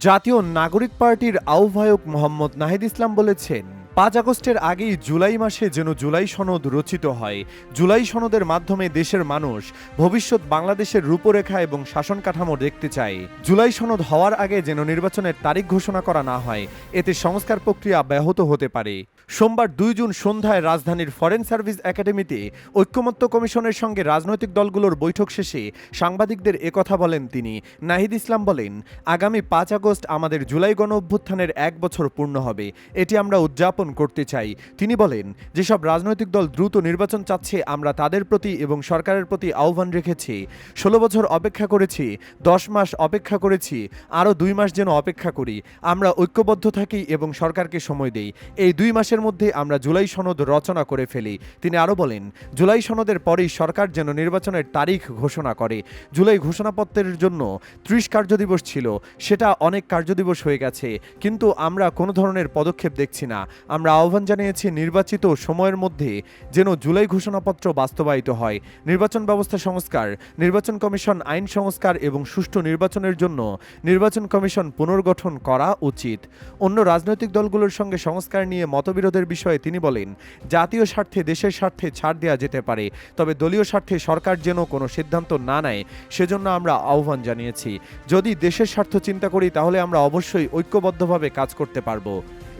জাতীয় নাগরিক পার্টির আহ্বায়ক মোহাম্মদ নাহিদ ইসলাম বলেছেন পাঁচ আগস্টের আগেই জুলাই মাসে যেন জুলাই সনদ রচিত হয়। জুলাই সনদের মাধ্যমে দেশের মানুষ ভবিষ্যৎ বাংলাদেশের রূপরেখা এবং শাসন কাঠামো দেখতে চায়। জুলাই সনদ হওয়ার আগে যেন নির্বাচনের তারিখ ঘোষণা করা না হয়, এতে সংস্কার প্রক্রিয়া ব্যাহত হতে পারে। সোমবার দুই জুন সন্ধ্যায় রাজধানীর ফরেন সার্ভিস একাডেমিতে ঐক্যমত্য কমিশনের সঙ্গে রাজনৈতিক দলগুলোর বৈঠক শেষে সাংবাদিকদের একথা বলেন তিনি। নাহিদ ইসলাম বলেন, আগামী পাঁচ আগস্ট আমাদের জুলাই গণ অভ্যুত্থানের এক বছর পূর্ণ হবে। এটি আমরা উদযাপন করতে চাই। তিনি বলেন, যেসব রাজনৈতিক দল দ্রুত নির্বাচন চাচ্ছে, আমরা তাদের প্রতি এবং সরকারের প্রতি আহ্বান রেখেছি। ষোলো বছর অপেক্ষা করেছি, দশ মাস অপেক্ষা করেছি, আরও দুই মাস যেন অপেক্ষা করি। আমরা ঐক্যবদ্ধ থাকি এবং সরকারকে সময় দেই। এই দুই মাসের মধ্যে আমরা জুলাই সনদ রচনা করে ফেলি। তিনি আরও বলেন, জুলাই সনদের পরেই সরকার যেন নির্বাচনের তারিখ ঘোষণা করে। জুলাই ঘোষণাপত্রের জন্য ত্রিশ কার্যদিবস ছিল, সেটা অনেক কার্যদিবস হয়ে গেছে, কিন্তু আমরা কোনো ধরনের পদক্ষেপ দেখছি না। আমরা আহ্বান জানিয়েছি নির্বাচিত সময়ের মধ্যে যেন জুলাই ঘোষণাপত্র বাস্তবায়িত হয়। নির্বাচন ব্যবস্থা সংস্কার, নির্বাচন কমিশন আইন সংস্কার এবং সুষ্ঠু নির্বাচনের জন্য নির্বাচন কমিশন পুনর্গঠন করা উচিত। অন্য রাজনৈতিক দলগুলোর সঙ্গে সংস্কার নিয়ে মতবিরোধের বিষয়ে তিনি বলেন, জাতীয় স্বার্থে দেশের স্বার্থে ছাড় দেওয়া যেতে পারে, তবে দলীয় স্বার্থে সরকার যেন কোনো সিদ্ধান্ত না নেয়, সেজন্য আমরা আহ্বান জানিয়েছি। যদি দেশের স্বার্থ চিন্তা করি, তাহলে আমরা অবশ্যই ঐক্যবদ্ধভাবে কাজ করতে পারব।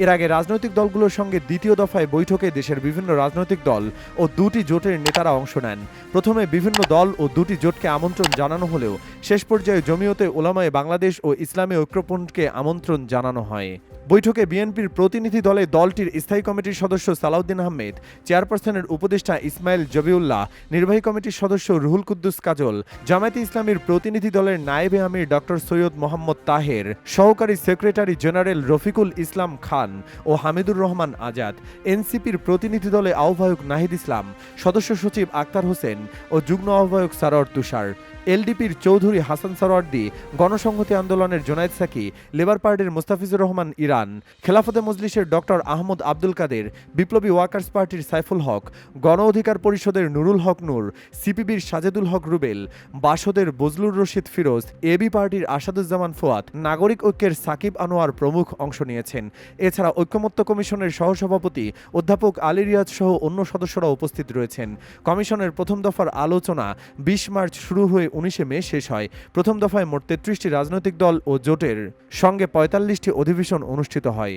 এর আগে রাজনৈতিক দলগুলোর সঙ্গে দ্বিতীয় দফায় বৈঠকে দেশের বিভিন্ন রাজনৈতিক দল ও দুটি জোটের নেতারা অংশ নেন। প্রথমে বিভিন্ন দল ও দুটি জোটকে আমন্ত্রণ জানানো হলেও শেষ পর্যায়ে জমিয়তে ওলামায় বাংলাদেশ ও ইসলামী ঐক্যপন্থকে আমন্ত্রণ জানানো হয়। বৈঠকে বিএনপির প্রতিনিধি দলে দলটির স্থায়ী কমিটির সদস্য সালাউদ্দিন আহমেদ, চেয়ারপারসনের উপদেষ্টা ইসমাইল জবিউল্লাহ, নির্বাহী কমিটির সদস্য রুহুল কুদ্দুস কাজল, জামায়াতে ইসলামীর প্রতিনিধি দলের নায়েবে আমির ডক্টর সৈয়দ মোহাম্মদ তাহের, সহকারী সেক্রেটারি জেনারেল রফিকুল ইসলাম খান ও হামিদুর রহমান আজাদ, এনসিপির প্রতিনিধি দলে আহ্বায়ক নাহিদ ইসলাম, সদস্য সচিব আক্তার হোসেন ও যুগ্ম আহ্বায়ক সারর তুষার। এলডিপির চৌধুরী হাসান সরওয়ার্দি গণসংহতি আন্দোলনের জোনায়েদ সাকি, লেবার পার্টির মুস্তাফিজুর রহমান ইরান, খেলাফতে মজলিসের ডক্টর আহমদ আব্দুল কাদের, বিপ্লবী ওয়ার্কার্স পার্টির সাইফুল হক, গণ অধিকার পরিষদের নুরুল হক নূর, সিপিবির সাজেদুল হক রুবেল, বাসদের বজলুর রশিদ ফিরোজ, এবি পার্টির আসাদুজ্জামান ফুয়াদ, নাগরিক ঐক্যের সাকিব আনোয়ার প্রমুখ অংশ নিয়েছেন। এছাড়া ঐক্যমত্য কমিশনের সহসভাপতি অধ্যাপক আলী রিয়াজ সহ অন্য সদস্যরা উপস্থিত রয়েছেন। কমিশনের প্রথম দফার আলোচনা বিশ মার্চ শুরু হয়ে উনিশে মে শেষ হয়। প্রথম দফায় মোট তেত্রিশটি রাজনৈতিক দল ও জোটের সঙ্গে পঁয়তাল্লিশটি অধিবেশন অনুষ্ঠিত হয়।